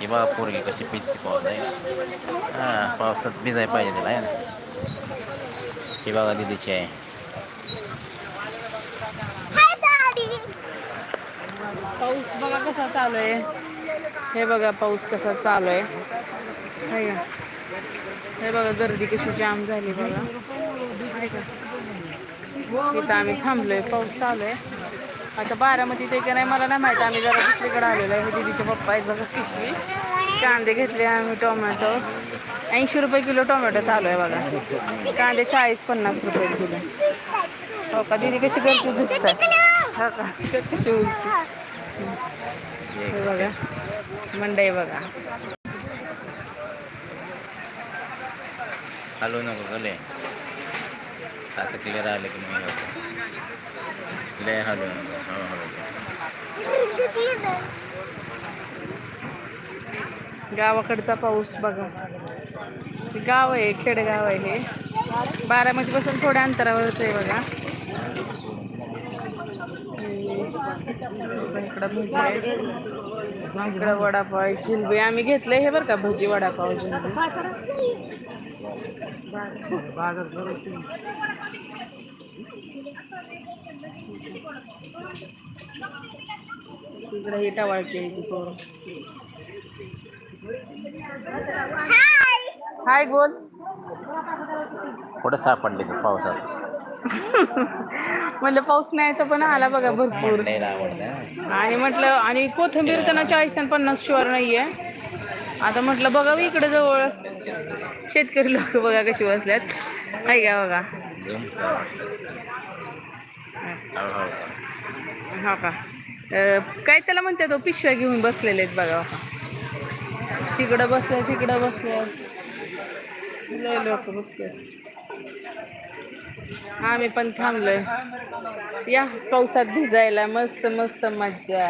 ही बघा पोरगी कशी पिचते पाऊस आहे हां पावसात भिजाय पाहिजे तिला आहे ना ही बघा दिदीची आहे पाऊस बघा कसा चालू आहे हे बघा पाऊस कसा चालू आहे का? हे बघा गर्दी कशी जाम झाली बघा का? इथं आम्ही थांबलोय पाऊस चालू आहे आता बारामती ते का नाही, मला नाही माहिती, आम्ही जरा दुसरीकडे आलेलो आहे. दीदीचे पप्पा आहेत बघा, पिशवी. कांदे घेतले आम्ही, टोमॅटो. ऐंशी रुपये किलो टोमॅटो चालू आहे बघा. कांदे चाळीस पन्नास रुपये किलो. हो का? दीदी कशी करते दिसत हो का? कशी हे बघा, मंडई बघा. हलवू नको गले आता क्लिअर आलं की मी लय हो हळू गावाकडचा पाऊस बघा. हे गाव आहे खेडेगाव आहे हे. बारामतीपासून थोड्या अंतरावरच आहे बघा. इकडं भजी आहे. इकडं वडापाव जिलबी. आम्ही घेतले हे बरं का भजी वडापाव जिलबी. ही आहे हाय. गोल. कुठं सापडले ते पावसात? म्हणलं पाऊस न्यायचा पण आला बघा भरपूर. आणि म्हटलं आणि कोथिंबीर त्यांना चाळीस आणि पन्नास नाही आहे आता म्हटलं बघावं इकडे जवळ. शेतकरी लोक बघा कशी बसल्यात. हाय का बघा. हा का? काय त्याला म्हणते तो पिशव्या घेऊन बसलेले आहेत बघा. तिकडं बसल्या तिकडं बसल्या लय लोक बसले. आम्ही पण थांबलोय. या पावसात भिजायला मस्त मस्त मज्जा.